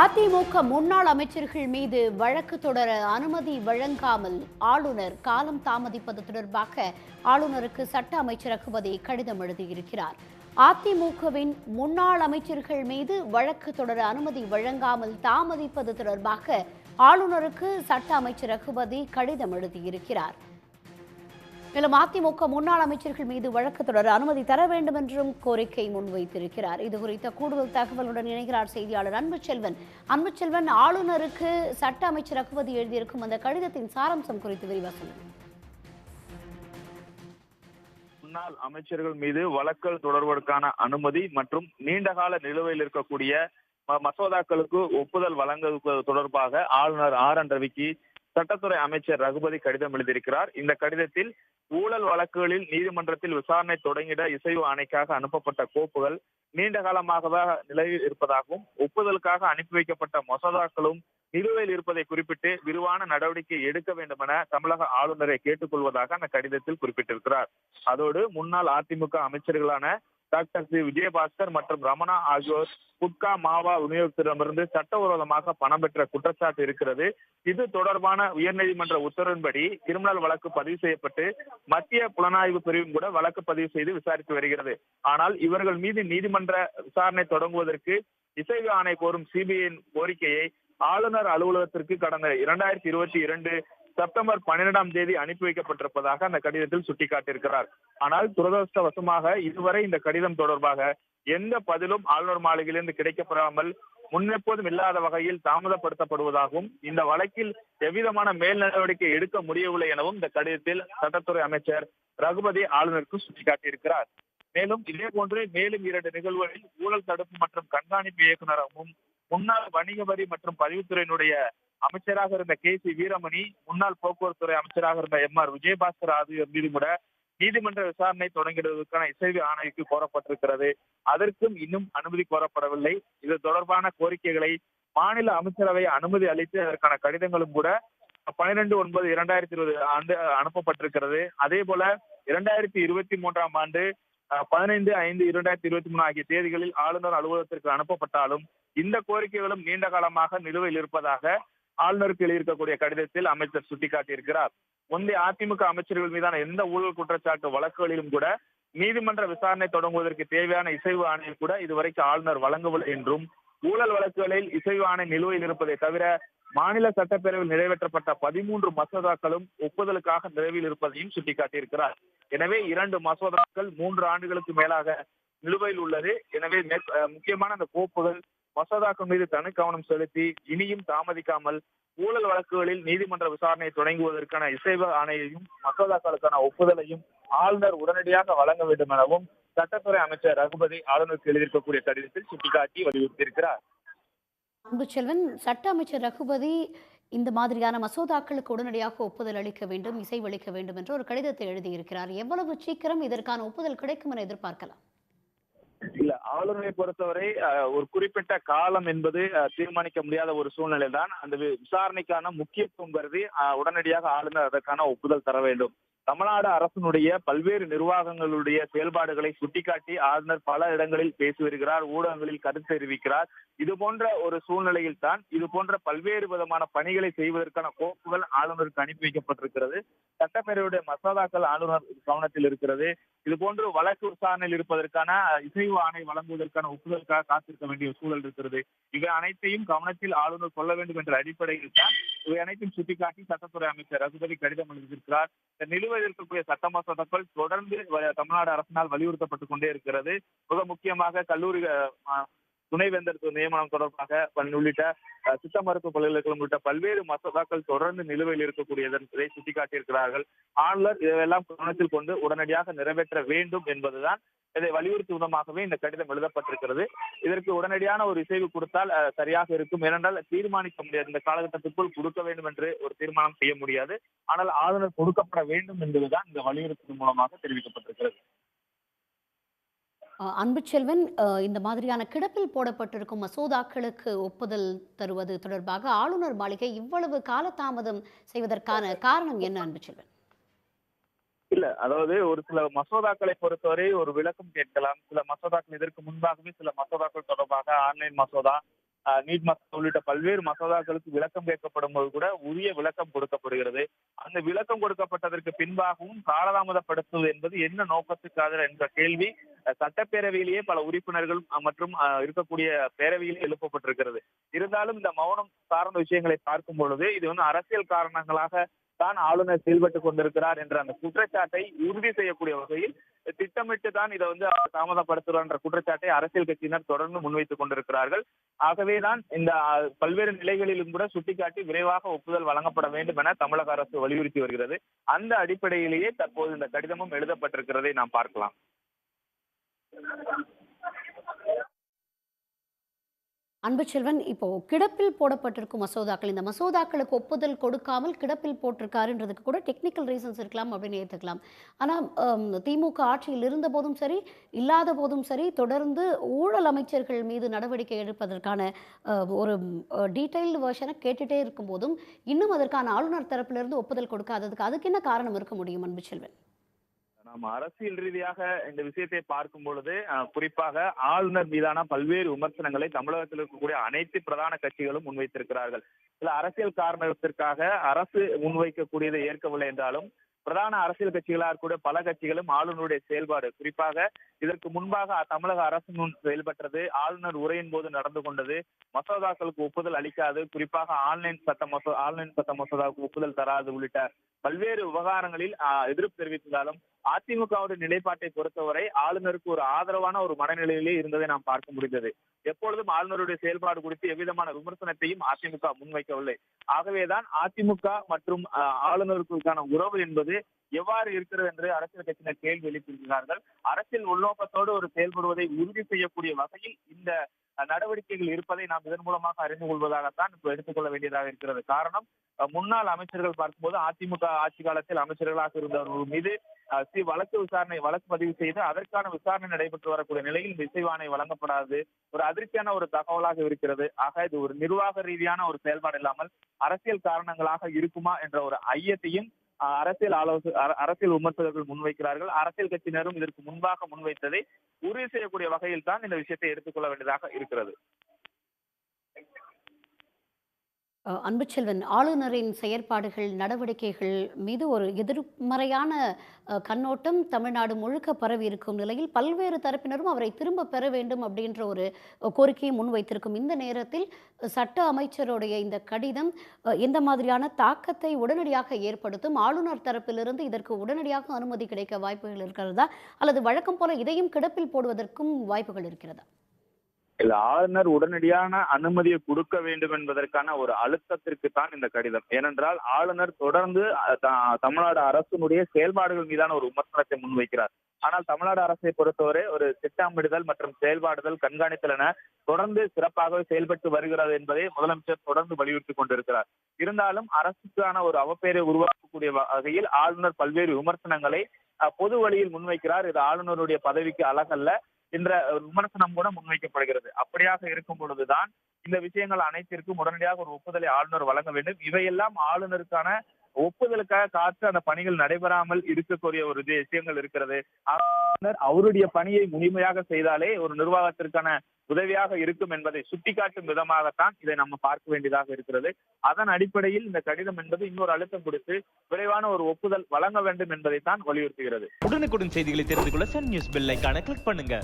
அதிமுக முன்னாள் அமைச்சர்கள் மீது வழக்கு தொடர அனுமதி வழங்காமல் ஆளுநர் காலம் தாமதிப்பது தொடர்பாக ஆளுநருக்கு சட்ட அமைச்சர் ரகுபதி கடிதம் எழுதியிருக்கிறார். அதிமுகவின் முன்னாள் அமைச்சர்கள் மீது வழக்கு தொடர அனுமதி வழங்காமல் தாமதிப்பது தொடர்பாக ஆளுநருக்கு சட்ட அமைச்சர் ரகுபதி கடிதம் எழுதியிருக்கிறார். மேலும் அதிமுக முன்னாள் அமைச்சர்கள் மீது வழக்கு தொடர அனுமதி தர வேண்டும் என்றும் கோரிக்கை முன்வைத்திருக்கிறார். இது குறித்த கூடுதல் தகவலுடன் இணைகிறார் செய்தியாளர் அன்புச்செல்வன். அன்புச்செல்வன் ஆளுநருக்கு சட்ட அமைச்சர் அகுமதி எழுதியிருக்கும் அந்த கடிதத்தின் சாராம்சம் குறித்து விரிவாக சொல்லுங்கள் முன்னாள் அமைச்சர்கள் மீது வழக்கல் தொடர்வதற்கான அனுமதி மற்றும் நீண்டகால நிலுவையில் இருக்கக்கூடிய ம- மசோதாக்களுக்கு ஒப்புதல் வழங்குவது தொடர்பாக ஆளுநர் ஆர். என். ரவிக்கு சட்டத்துறை அமைச்சர் ரகுபதி கடிதம் எழுதியிருக்கிறார். இந்த கடிதத்தில் ஊழல் வழக்குகளில் நீதிமன்றத்தில் விசாரணை தொடங்கிட இசைவு ஆணைக்காக அனுப்பப்பட்ட கோப்புகள் நீண்ட காலமாக நிலையில் இருப்பதாகவும் ஒப்புதலுக்காக அனுப்பி வைக்கப்பட்ட மசோதாக்களும் நிலுவையில் இருப்பதை குறிப்பிட்டு விரிவான நடவடிக்கை எடுக்க வேண்டும் என தமிழக ஆளுநரை கேட்டுக்கொள்வதாக அந்த கடிதத்தில் குறிப்பிட்டிருக்கிறார். அதோடு முன்னாள் அதிமுக அமைச்சர்களான டாக்டர் சி. விஜயபாஸ்கர் மற்றும் ரமணா ஆகியோர் குட்கா மாவா விநியோகத்திடமிருந்து சட்டவிரோதமாக பணம் பெற்ற குற்றச்சாட்டு இருக்கிறது. இது தொடர்பான உயர்நீதிமன்ற உத்தரவின்படி கிரிமினல் வழக்கு பதிவு செய்யப்பட்டு மத்திய புலனாய்வு பிரிவும் கூட வழக்கு பதிவு செய்து விசாரித்து வருகிறது. ஆனால் இவர்கள் மீது நீதிமன்ற விசாரணை தொடங்குவதற்கு இசைவு ஆணை கோரும் சிபிஐயின் கோரிக்கையை ஆளுநர் அலுவலகத்திற்கு கடந்த இரண்டாயிரத்தி இருபத்தி இரண்டு செப்டம்பர் பன்னிரெண்டாம் தேதி அனுப்பி வைக்கப்பட்டிருப்பதாக அந்த கடிதத்தில் சுட்டிக்காட்டியிருக்கிறார். ஆனால் துரதிருஷ்டவசமாக இதுவரை இந்த கடிதம் தொடர்பாக எந்த பதிலும் ஆளுநர் மாளிகையிலிருந்து கிடைக்கப்படாமல் முன்னெப்போதும் இல்லாத வகையில் தாமதப்படுத்தப்படுவதாகவும் இந்த வழக்கில் எவ்விதமான மேல் நடவடிக்கை எடுக்க முடியவில்லை எனவும் இந்த கடிதத்தில் சட்டத்துறை அமைச்சர் ரகுபதி ஆளுநருக்கு சுட்டிக்காட்டியிருக்கிறார். மேலும் இதே போன்று மேலும் இரண்டு நிகழ்வுகளில் ஊழல் தடுப்பு மற்றும் கண்காணிப்பு இயக்குநரகமும் முன்னாள் வணிக வரி மற்றும் பதிவுத்துறையினுடைய அமைச்சராக இருந்த கே சி வீரமணி முன்னாள் போக்குவரத்துறை அமைச்சராக இருந்த எம் ஆர் விஜயபாஸ்கர் ஆகியோர் மீது கூட நீதிமன்ற விசாரணை தொடங்கிடுவதற்கான இசைவு ஆணைக்கு கோரப்பட்டிருக்கிறது. அதற்கும் இன்னும் அனுமதி கோரப்படவில்லை. இது தொடர்பான கோரிக்கைகளை மாநில அமைச்சரவை அனுமதி அளித்து அதற்கான கடிதங்களும் கூட பனிரெண்டு ஒன்பது இரண்டாயிரத்தி இருபது ஆண்டு அனுப்பப்பட்டிருக்கிறது. அதே போல இரண்டாயிரத்தி இருபத்தி மூன்றாம் ஆண்டு பதினைந்து ஐந்து இரண்டாயிரத்தி இருபத்தி மூணு ஆகிய தேதிகளில் ஆளுநர் அலுவலகத்திற்கு அனுப்பப்பட்டாலும் இந்த கோரிக்கைகளும் நீண்ட காலமாக நிலுவையில் இருப்பதாக ஆளுநருக்கு எழுதியிருக்கக்கூடிய கடிதத்தில் அமைச்சர் சுட்டிக்காட்டியிருக்கிறார். முந்தைய அதிமுக அமைச்சர்கள் மீதான எந்த ஊழல் குற்றச்சாட்டு வழக்குகளிலும் கூட நீதிமன்ற விசாரணை தொடங்குவதற்கு தேவையான இசைவு ஆணையை கூட இதுவரைக்கும் ஆளுநர் வழங்கவில்லை என்றும் ஊழல் வழக்குகளில் இசைவு ஆணை நிலுவையில் இருப்பதை தவிர மாநில சட்டப்பேரவையில் நிறைவேற்றப்பட்ட பதிமூன்று மசோதாக்களும் ஒப்புதலுக்காக நிறைவில் இருப்பதையும் சுட்டிக்காட்டியிருக்கிறார். எனவே இரண்டு மசோதாக்கள் மூன்று ஆண்டுகளுக்கு மேலாக நிலுவையில் உள்ளது. எனவே முக்கியமான அந்த கோப்புகள் மசோதாக்கள் மீது தனி கவனம் செலுத்தி இனியும் தாமதிக்காமல் ஊழல் வழக்குகளில் நீதிமன்ற விசாரணையை தொடங்குவதற்கான இசைவு ஆணையையும் மசோதாக்களுக்கான ஒப்புதலையும் ஆளுநர் உடனடியாக வழங்க வேண்டும் எனவும் சட்டத்துறை அமைச்சர் ரகுபதி ஆளுநருக்கு எழுதியிருக்கக்கூடிய கடிதத்தில் சுட்டிக்காட்டி வலியுறுத்தியிருக்கிறார். அன்புச்செல்வன் சட்ட அமைச்சர் ரகுபதி இந்த மாதிரியான மசோதாக்களுக்கு உடனடியாக ஒப்புதல் அளிக்க வேண்டும் இசைவளிக்க வேண்டும் என்று ஒரு கடிதத்தை எழுதியிருக்கிறார். எவ்வளவு சீக்கிரம் இதற்கான ஒப்புதல் கிடைக்கும் என எதிர்பார்க்கலாம்? இல்ல ஆளுநரை பொறுத்தவரை அஹ், ஒரு குறிப்பிட்ட காலம் என்பது அஹ், தீர்மானிக்க முடியாத ஒரு சூழ்நிலை தான் அந்த விசாரணைக்கான முக்கியத்துவம் கருதி உடனடியாக ஆளுநர் அதற்கான ஒப்புதல் தர வேண்டும். தமிழ்நாடு அரசினுடைய பல்வேறு நிர்வாகங்களுடைய செயல்பாடுகளை சுட்டிக்காட்டி ஆளுநர் பல இடங்களில் பேசி வருகிறார் ஊடகங்களில் கருத்து தெரிவிக்கிறார். இது போன்ற ஒரு சூழ்நிலையில் தான் இது போன்ற பல்வேறு விதமான பணிகளை செய்வதற்கான கோப்புகள் ஆளுநருக்கு அனுப்பி வைக்கப்பட்டிருக்கிறது. சட்டப்பேரவையுடைய மசோதாக்கள் ஆளுநர் கவனத்தில் இருக்கிறது. இது போன்று வழக்கு விசாரணையில் இருப்பதற்கான இசைவு ஆணை வழங்குவதற்கான ஒப்புதலுக்காக காத்திருக்க வேண்டிய சூழல் இருக்கிறது. இவை அனைத்தையும் கவனத்தில் ஆளுநர் கொள்ள வேண்டும் என்ற அடிப்படையில் தான் இவை அனைத்தையும் சுட்டிக்காட்டி சட்டத்துறை அமைச்சர் ரகுபதி கடிதம் எழுதியிருக்கிறார். நிலுவையில் இருக்கக்கூடிய சட்ட மசோதாக்கள் தொடர்ந்து தமிழ்நாடு அரசினால் வலியுறுத்தப்பட்டுக் கொண்டே இருக்கிறது. மிக முக்கியமாக கல்லூரி துணைவேந்தர் நியமனம் தொடர்பாக உள்ளிட்ட சித்த மருத்துவ பல்கலைக்கழகம் உள்ளிட்ட பல்வேறு மசோதாக்கள் தொடர்ந்து நிலுவையில் இருக்கக்கூடியதை சுட்டிக்காட்டியிருக்கிறார்கள். ஆளுநர் இதையெல்லாம் கவனத்தில் கொண்டு உடனடியாக நிறைவேற்ற வேண்டும் என்பதுதான் இதை வலியுறுத்தும் விதமாகவே இந்த கடிதம் எழுதப்பட்டிருக்கிறது. இதற்கு உடனடியான ஒரு இசைவு கொடுத்தால் அஹ், சரியாக இருக்கும். ஏனென்றால் தீர்மானிக்க முடியாது. இந்த காலகட்டத்திற்குள் கொடுக்க வேண்டும் என்று ஒரு தீர்மானம் செய்ய முடியாது. ஆனால் ஆளுநர் கொடுக்கப்பட வேண்டும் என்பதுதான் இந்த வலியுறுத்தல் மூலமாக தெரிவிக்கப்பட்டிருக்கிறது. அஹ், அன்புச்செல்வன் அஹ், இந்த மாதிரியான கிடப்பில் போடப்பட்டிருக்கும் மசோதாக்களுக்கு ஒப்புதல் தருவது தொடர்பாக ஆளுநர் மாளிகை இவ்வளவு காலதாமதம் செய்வதற்கான காரணம் என்ன அன்புச்செல்வன் இல்ல அதாவது ஒரு சில மசோதாக்களை பொறுத்தவரை ஒரு விளக்கம் கேட்கலாம். சில மசோதாக்கள் இதற்கு முன்பாகவே சில மசோதாக்கள் தொடர்பாக ஆன்லைன் மசோதா நீட் மசோதா உள்ளிட்ட பல்வேறு மசோதாக்களுக்கு விளக்கம் கேட்கப்படும் போது கூட உரிய விளக்கம் கொடுக்கப்படுகிறது. அந்த விளக்கம் கொடுக்கப்பட்டதற்கு பின்பாகவும் காலதாமதப்படுத்துவது என்பது என்ன நோக்கத்துக்காக என்ற கேள்வி சட்டப்பேரவையிலேயே பல உறுப்பினர்கள் மற்றும் இருக்கக்கூடிய பேரவையில் எழுப்பப்பட்டிருக்கிறது. இருந்தாலும் இந்த மௌனம் சார்ந்த விஷயங்களை பார்க்கும் பொழுது இது வந்து அரசியல் காரணங்களாக தான் ஆளுநர் செயல்பட்டுக் கொண்டிருக்கிறார் என்ற அந்த குற்றச்சாட்டை உறுதி செய்யக்கூடிய வகையில் திட்டமிட்டு தான் இதை வந்து அவர் தாமதப்படுத்துகிறார் என்ற குற்றச்சாட்டை அரசியல் கட்சியினர் தொடர்ந்து முன்வைத்துக் கொண்டிருக்கிறார்கள். ஆகவேதான் இந்த பல்வேறு நிலைகளிலும் கூட சுட்டிக்காட்டி விரைவாக ஒப்புதல் வழங்கப்பட வேண்டும் என தமிழக அரசு வலியுறுத்தி வருகிறது. அந்த அடிப்படையிலேயே தற்போது இந்த கடிதமும் எழுதப்பட்டிருக்கிறதை நாம் பார்க்கலாம். அன்புச்செல்வன் இப்போ கிடப்பில் போடப்பட்டிருக்கும் மசோதாக்கள். இந்த மசோதாக்களுக்கு ஒப்புதல் கொடுக்காமல் கிடப்பில் போட்டிருக்காருன்றதுக்கு கூட டெக்னிக்கல் ரீசன்ஸ் இருக்கலாம் அப்படின்னு ஏற்றுக்கலாம் ஆனால் திமுக ஆட்சியில் இருந்த போதும் சரி இல்லாத போதும் சரி தொடர்ந்து ஊழல் அமைச்சர்கள் மீது நடவடிக்கை எடுப்பதற்கான ஒரு டீட்டெயில்டு வேர்ஷனை கேட்டுகிட்டே இருக்கும் போதும் இன்னும் அதற்கான ஆளுநர் தரப்பிலிருந்து ஒப்புதல் கொடுக்காததுக்கு அதுக்கு என்ன காரணம் இருக்க முடியும் அன்புச்செல்வன் நாம் அரசியல் ரீதியாக இந்த விஷயத்தை பார்க்கும் பொழுது குறிப்பாக ஆளுநர் மீதான பல்வேறு விமர்சனங்களை தமிழகத்தில் இருக்கக்கூடிய அனைத்து பிரதான கட்சிகளும் முன்வைத்திருக்கிறார்கள். சில அரசியல் காரணத்திற்காக அரசு முன்வைக்கக்கூடியதை ஏற்கவில்லை என்றாலும் பிரதான அரசியல் கட்சிகளாக கூட பல கட்சிகளும் ஆளுநருடைய செயல்பாடு. குறிப்பாக இதற்கு முன்பாக தமிழக அரசு முன் செயல்பட்டது ஆளுநர் உரையின் போது நடந்து கொண்டது மசோதாக்களுக்கு ஒப்புதல் அளிக்காது குறிப்பாக ஆன்லைன் சட்ட மசோ ஆன்லைன் சட்ட மசோதாவுக்கு ஒப்புதல் தராது உள்ளிட்ட பல்வேறு விவகாரங்களில் ஆஹ், எதிர்ப்பு தெரிவித்ததாலும் அதிமுகவுடைய நிலைப்பாட்டை பொறுத்தவரை ஆளுநருக்கு ஒரு ஆதரவான ஒரு மனநிலையிலே இருந்ததை நாம் பார்க்க முடிந்தது. எப்பொழுதும் ஆளுநருடைய செயல்பாடு குறித்து எவ்விதமான விமர்சனத்தையும் அதிமுக முன்வைக்கவில்லை. ஆகவேதான் அதிமுக மற்றும் ஆளுநருக்கான உறவு என்பது எவ்வாறு இருக்கிறது என்று அரசியல் கட்சியினர் கேள்வி எழுப்பியிருக்கிறார்கள். அரசியல் உள்நோக்கத்தோடு ஒரு செயல்படுவதை உறுதி செய்யக்கூடிய வகையில் இந்த நடவடிக்கைகள் இருப்பதை நாம் இதன் மூலமாக அறிந்து கொள்வதாகத்தான் இப்போ எடுத்துக்கொள்ள வேண்டியதாக இருக்கிறது. காரணம் முன்னாள் அமைச்சர்கள் பார்க்கும்போது அதிமுக ஆட்சி காலத்தில் அமைச்சர்களாக இருந்தவர்கள் மீது சி வழக்கு விசாரணை வழக்கு பதிவு செய்து அதற்கான விசாரணை நடைபெற்று வரக்கூடிய நிலையில் இந்த இசைவாணை வழங்கப்படாது. ஒரு அதிர்ச்சியான ஒரு தகவலாக இருக்கிறது. ஆக இது ஒரு நிர்வாக ரீதியான ஒரு செயல்பாடு இல்லாமல் அரசியல் காரணங்களாக இருக்குமா என்ற ஒரு ஐயத்தையும் அரசியல் ஆலோசக அரசியல் விமர்சகர்கள் முன்வைக்கிறார்கள். அரசியல் கட்சியினரும் இதற்கு முன்பாக முன்வைத்ததை உறுதி செய்யக்கூடிய வகையில் தான் இந்த விஷயத்தை எடுத்துக்கொள்ள வேண்டியதாக இருக்கிறது. அஹ் அன்புச்செல்வன் ஆளுநரின் செயற்பாடுகள் நடவடிக்கைகள் மீது ஒரு எதிர்மறையான அஹ், கண்ணோட்டம் தமிழ்நாடு முழுக்க பரவி இருக்கும் நிலையில் பல்வேறு தரப்பினரும் அவரை திரும்ப பெற வேண்டும் அப்படின்ற ஒரு அஹ், கோரிக்கையை முன்வைத்திருக்கும் இந்த நேரத்தில் அஹ், சட்ட அமைச்சருடைய இந்த கடிதம் அஹ், எந்த மாதிரியான தாக்கத்தை உடனடியாக ஏற்படுத்தும் ஆளுநர் தரப்பிலிருந்து இதற்கு உடனடியாக அனுமதி கிடைக்க வாய்ப்புகள் இருக்கிறதா அல்லது வழக்கம் போல இதையும் கிடப்பில் போடுவதற்கும் வாய்ப்புகள் இருக்கிறதா? இல்ல ஆளுநர் உடனடியான அனுமதியை கொடுக்க வேண்டும் என்பதற்கான ஒரு அழுத்தத்திற்கு தான் இந்த கடிதம். ஏனென்றால் ஆளுநர் தொடர்ந்து தமிழ்நாடு அரசினுடைய செயல்பாடுகள் மீதான ஒரு விமர்சனத்தை முன்வைக்கிறார். ஆனால் தமிழ்நாடு அரசை பொறுத்தவரை ஒரு திட்டமிடுதல் மற்றும் செயல்பாடுதல் கண்காணித்தல் என தொடர்ந்து சிறப்பாகவே செயல்பட்டு வருகிறது என்பதை முதலமைச்சர் தொடர்ந்து வலியுறுத்தி கொண்டிருக்கிறார். இருந்தாலும் அரசுக்கான ஒரு அவப்பெயரை உருவாக்கக்கூடிய வகையில் ஆளுநர் பல்வேறு விமர்சனங்களை பொது வழியில் முன்வைக்கிறார். இது ஆளுநருடைய பதவிக்கு அழகல்ல. என்ற விமர்சனம் கூட முன்வைக்கப்படுகிறது. அப்படியாக இருக்கும் பொழுதுதான் இந்த விஷயங்கள் அனைத்திற்கும் உடனடியாக ஒரு ஒப்புதலை ஆளுநர் வழங்க வேண்டும். இவையெல்லாம் ஆளுநருக்கான ஒப்புதலுக்காக காத்து அந்த பணிகள் நடைபெறாமல் இருக்கக்கூடிய ஒரு இது விஷயங்கள் இருக்கிறது. அவருடைய பணியை முழுமையாக செய்தாலே ஒரு நிர்வாகத்திற்கான உதவியாக இருக்கும் என்பதை சுட்டிக்காட்டும் விதமாகத்தான் இதை நம்ம பார்க்க வேண்டியதாக இருக்கிறது. அதன் அடிப்படையில் இந்த கடிதம் என்பது இன்னொரு அழுத்தம் கொடுத்து விரைவான ஒரு ஒப்புதல் வழங்க வேண்டும் என்பதை தான் வலியுறுத்துகிறது. உடனுக்குடன் செய்திகளை தெரிந்து கொள்ள சன் நியூஸ் பெல் கிளிக் பண்ணுங்க.